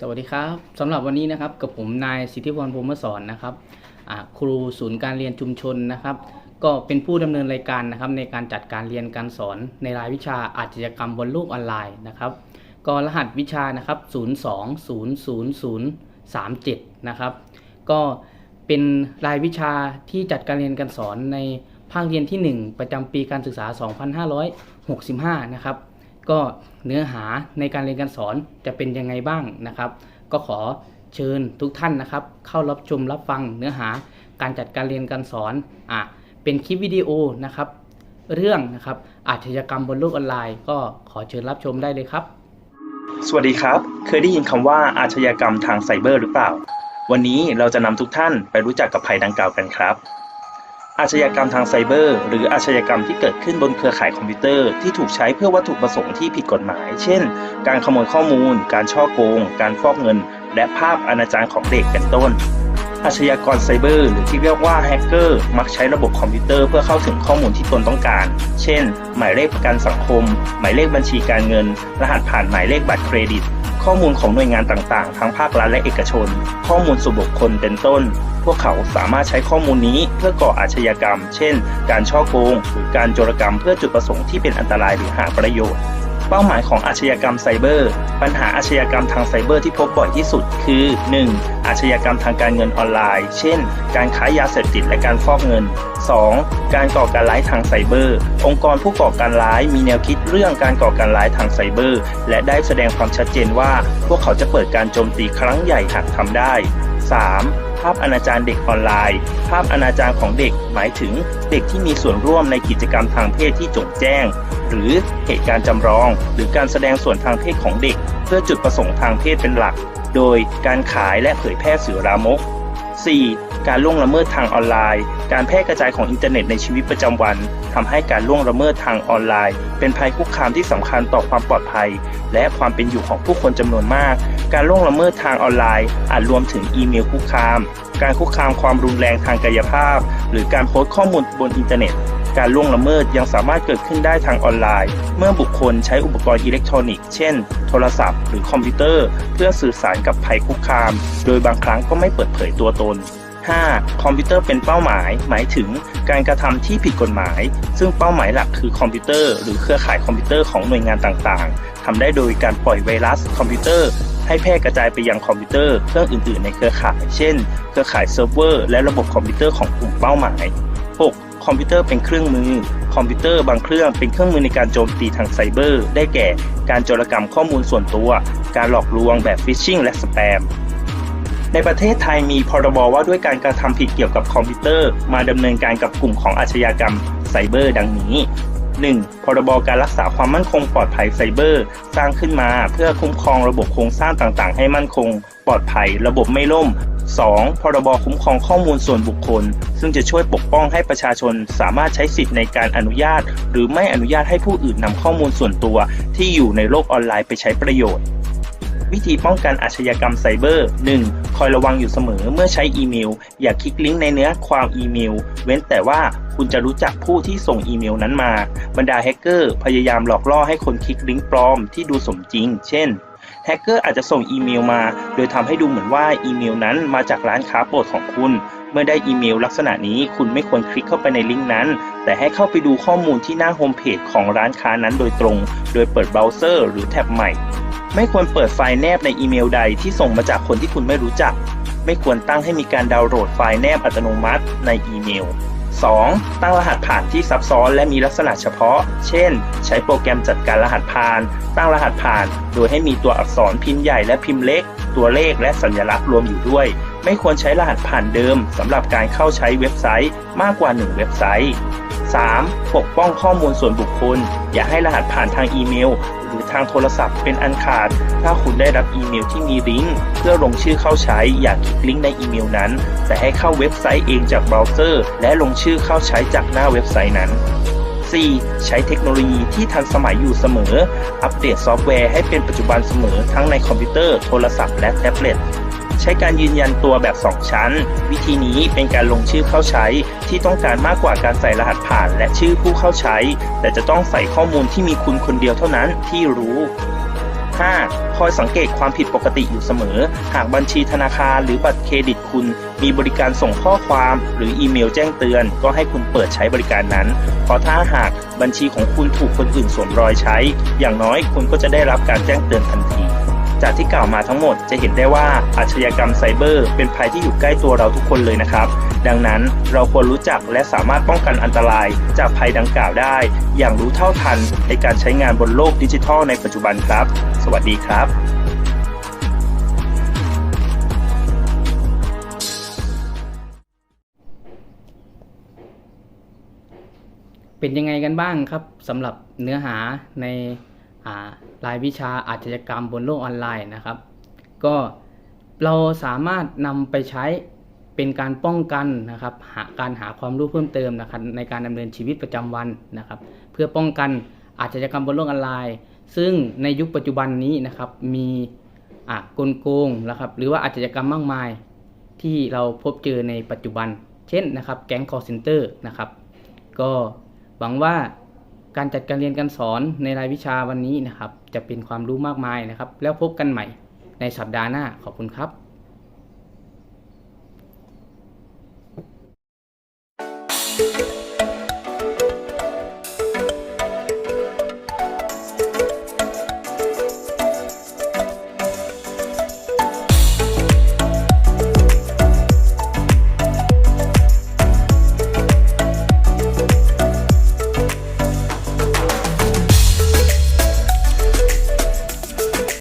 สวัสดีครับสำหรับวันนี้นะครับกับผมนายสิทธิพรพรหมสอนนะครับครูศูนย์การเรียนชุมชนนะครับ ก็เป็นผู้ดำเนินรายการนะครับ ในการจัดการเรียนการสอนในรายวิชาอาชญากรรมบนโลกออนไลน์นะครับ ก็รหัสวิชานะครับ 0200037 นะครับ ก็เป็นรายวิชาที่จัดการเรียนการสอนในภาคเรียนที่ 1 ประจำปีการศึกษา 2565 นะครับ ก็เนื้อหาในการเรียนการสอนจะเป็นยังไงบ้างนะครับ ก็ขอเชิญทุกท่านนะครับ เข้ารับชมรับฟังเนื้อหาการจัดการเรียนการสอนอะเป็นคลิปวิดีโอนะครับ เรื่องนะครับอาชญากรรมบนโลกออนไลน์ ก็ขอเชิญรับชมได้เลยครับ สวัสดีครับ เคยได้ยินคำว่าอาชญากรรมทางไซเบอร์หรือเปล่า วันนี้เราจะนำทุกท่านไปรู้จักกับภัยดังกล่าวกันครับ อาชญากรรมทางไซเบอร์ หรืออาชญากรรมที่เกิดขึ้นบนเครือข่ายคอมพิวเตอร์ที่ถูกใช้เพื่อวัตถุประสงค์ที่ผิดกฎหมาย เช่น การขโมยข้อมูล การช่อโกง การฟอกเงิน และภาพอนาจารของเด็กเป็นต้น อาชญากรไซเบอร์ หรือที่เรียกว่าแฮกเกอร์มักใช้ระบบคอมพิวเตอร์เพื่อเข้าถึงข้อมูลที่ตนต้องการ เช่น หมายเลขประกันสังคม หมายเลขบัญชีการเงิน รหัสผ่านหมายเลขบัตรเครดิต ข้อมูลของหน่วยงานต่างๆ ทั้งภาครัฐและเอกชน ข้อมูลส่วนบุคคลเป็นต้น พวกเขาสามารถใช้ข้อมูลนี้เพื่อก่ออาชญากรรม เช่น การช่อโกง หรือการโจรกรรมเพื่อจุดประสงค์ที่เป็นอันตรายหรือหาประโยชน์ เป้าหมายของอาชญากรรมไซเบอร์ ปัญหาอาชญากรรมทางไซเบอร์ที่พบบ่อยที่สุดคือ 1. อาชญากรรมทางการเงินออนไลน์ เช่น การค้ายาเสพติดและการฟอกเงิน 2. การก่อการร้ายทางไซเบอร์ องค์กรผู้ก่อการร้ายมีแนวคิดเรื่องการก่อการร้ายทางไซเบอร์ และได้แสดงความชัดเจนว่า พวกเขาจะเปิดการโจมตีครั้งใหญ่หากทำได้ 3. ภาพอนาจารเด็กออนไลน์ ภาพอนาจารของเด็กหมายถึงเด็กที่มีส่วนร่วมในกิจกรรมทางเพศที่จงแจ้ง หรือเหตุการณ์จำลอง หรือการแสดงส่วนทางเพศของเด็ก เพื่อจุดประสงค์ทางเพศเป็นหลัก โดยการขายและเผยแพร่สื่อรามก 4. การล่วงละเมิดทางออนไลน์ การแพร่กระจายของอินเทอร์เน็ตในชีวิตประจำวันทำให้การล่วงละเมิดทางออนไลน์ เป็นภัยคุกคามที่สำคัญต่อความปลอดภัย และความเป็นอยู่ของผู้คนจำนวนมาก การล่วงละเมิดทางออนไลน์ อาจรวมถึงอีเมลคุกคาม การคุกคามความรุนแรงทางกายภาพ หรือการโพสต์ข้อมูลบนอินเทอร์เน็ต การล่วงละเมิดยังสามารถเกิดขึ้นได้ทางออนไลน์ เมื่อบุคคลใช้อุปกรณ์อิเล็กทรอนิกส์เช่น โทรศัพท์หรือคอมพิวเตอร์ เพื่อสื่อสารกับภัยคุกคาม โดยบางครั้งก็ไม่เปิดเผยตัวตน 5. คอมพิวเตอร์เป็นเป้าหมาย หมายถึงการกระทำที่ผิดกฎหมาย ซึ่งเป้าหมายหลักคือคอมพิวเตอร์ หรือเครือข่ายคอมพิวเตอร์ของหน่วยงานต่างๆ ทำได้โดยการปล่อยไวรัสคอมพิวเตอร์ให้แพร่กระจายไปยังคอมพิวเตอร์เครื่องอื่น ๆ ในเครือข่าย เช่น เครือข่ายเซิร์ฟเวอร์และระบบคอมพิวเตอร์ของกลุ่มเป้าหมาย 6. คอมพิวเตอร์เป็นเครื่องมือ คอมพิวเตอร์บางเครื่องเป็นเครื่องมือในการโจมตีทางไซเบอร์ ได้แก่ การโจรกรรมข้อมูลส่วนตัว การหลอกลวงแบบฟิชชิงและสแปมในประเทศไทยมีพรบว่าด้วยการกระทำผิดเกี่ยวกับคอมพิวเตอร์ มาดำเนินการกับกลุ่มของอาชญากรรมไซเบอร์ดังนี้ 1. พรบการรักษาความมั่นคงปลอดภัยไซเบอร์ สร้างขึ้นมาเพื่อคุ้มครองระบบโครงสร้างต่างๆ ให้มั่นคง ปลอดภัย ระบบไม่ล่ม 2. พรบคุ้มครองข้อมูลส่วนบุคคล ซึ่งจะช่วยปกป้องให้ประชาชนสามารถใช้สิทธิ์ในการอนุญาต หรือไม่อนุญาตให้ผู้อื่นนำข้อมูลส่วนตัว ที่อยู่ในโลกออนไลน์ไปใช้ประโยชน์ วิธีป้องกันอาชญากรรมไซเบอร์ 1. คอยระวังอยู่เสมอเมื่อใช้อีเมล อย่าคลิกลิงก์ในเนื้อความอีเมล เว้นแต่ว่าคุณจะรู้จักผู้ที่ส่งอีเมลนั้นมา บรรดาแฮกเกอร์พยายามหลอกล่อให้คนคลิกลิงก์ปลอมที่ดูสมจริง เช่นแฮกเกอร์อาจจะส่งอีเมลมา โดยทำให้ดูเหมือนว่าอีเมลนั้นมาจากร้านค้าโปรดของคุณ เมื่อได้อีเมลลักษณะนี้คุณไม่ควรคลิกเข้าไปในลิงก์นั้น แต่ให้เข้าไปดูข้อมูลที่หน้าโฮมเพจของร้านค้านั้นโดยตรง โดยเปิดเบราว์เซอร์หรือแท็บใหม่ ไม่ควรเปิดไฟล์แนบในอีเมลใดที่ส่งมาจากคนที่คุณไม่รู้จัก ไม่ควรตั้งให้มีการดาวน์โหลดไฟล์แนบอัตโนมัติในอีเมล 2. ตั้งรหัสผ่านที่ซับซ้อนและมีลักษณะเฉพาะ เช่น ใช้โปรแกรมจัดการรหัสผ่าน ตั้งรหัสผ่าน โดยให้มีตัวอักษรพิมพ์ใหญ่และพิมพ์เล็ก ตัวเลขและสัญลักษณ์รวมอยู่ด้วย ไม่ควรใช้รหัสผ่านเดิมสำหรับการเข้าใช้เว็บไซต์มากกว่า 1 เว็บไซต์ 3. ปกป้องข้อมูลส่วนบุคคล อย่าให้รหัสผ่านทางอีเมล หรือทางโทรศัพท์เป็นอันขาด ถ้าคุณได้รับอีเมลที่มีลิงก์เพื่อลงชื่อเข้าใช้ อย่าคลิกลิงก์ในอีเมลนั้น แต่ให้เข้าเว็บไซต์เองจากเบราว์เซอร์ และลงชื่อเข้าใช้จากหน้าเว็บไซต์นั้น 4. ใช้เทคโนโลยีที่ทันสมัยอยู่เสมอ อัปเดตซอฟต์แวร์ให้เป็นปัจจุบันเสมอทั้งในคอมพิวเตอร์ โทรศัพท์และแท็บเล็ต ใช้การยืนยันตัวแบบ 2 ชั้น วิธีนี้เป็นการลงชื่อเข้าใช้ที่ต้องการมากกว่าการใส่รหัสผ่านและชื่อผู้เข้าใช้ แต่จะต้องใส่ข้อมูลที่มีคุณคนเดียวเท่านั้นที่รู้ 5. คอยสังเกตความผิดปกติอยู่เสมอ หากบัญชีธนาคารหรือบัตรเครดิตคุณ มีบริการส่งข้อความหรืออีเมลแจ้งเตือน ก็ให้คุณเปิดใช้บริการนั้น เพราะถ้าหากบัญชีของคุณถูกคนอื่นสวมรอยใช้ อย่างน้อยคุณก็จะได้รับการแจ้งเตือนทันที จากที่กล่าวมาทั้งหมดจะเห็นได้ว่าอาชญากรรมไซเบอร์ เป็นภัยที่อยู่ใกล้ตัวเราทุกคนเลยนะครับ ดังนั้นเราควรรู้จักและสามารถป้องกันอันตราย จากภัยดังกล่าวได้ อย่างรู้เท่าทันในการใช้งานบนโลกดิจิทัลในปัจจุบันครับ สวัสดีครับเป็นยังไงกันบ้างครับสำหรับเนื้อหาใน รายวิชาอาชญากรรมบนโลกออนไลน์นะครับ ก็เราสามารถนำไปใช้เป็นการป้องกันนะครับหาการหาความรู้เพิ่มเติมนะครับในการดำเนินชีวิตประจำวันนะครับ เพื่อป้องกันอาชญากรรมบนโลกออนไลน์ ซึ่งในยุคปัจจุบันนี้นะครับมีกลโกงนะครับหรือว่าอาชญากรรมมากมาย ที่เราพบเจอในปัจจุบัน เช่นนะครับแก๊งคอร์เซนเตอร์นะครับ ก็หวังว่า การจัดการเรียนการสอนในรายวิชาวันนี้นะครับ จะเป็นความรู้มากมายนะครับ แล้วพบกันใหม่ในสัปดาห์หน้าขอบคุณครับ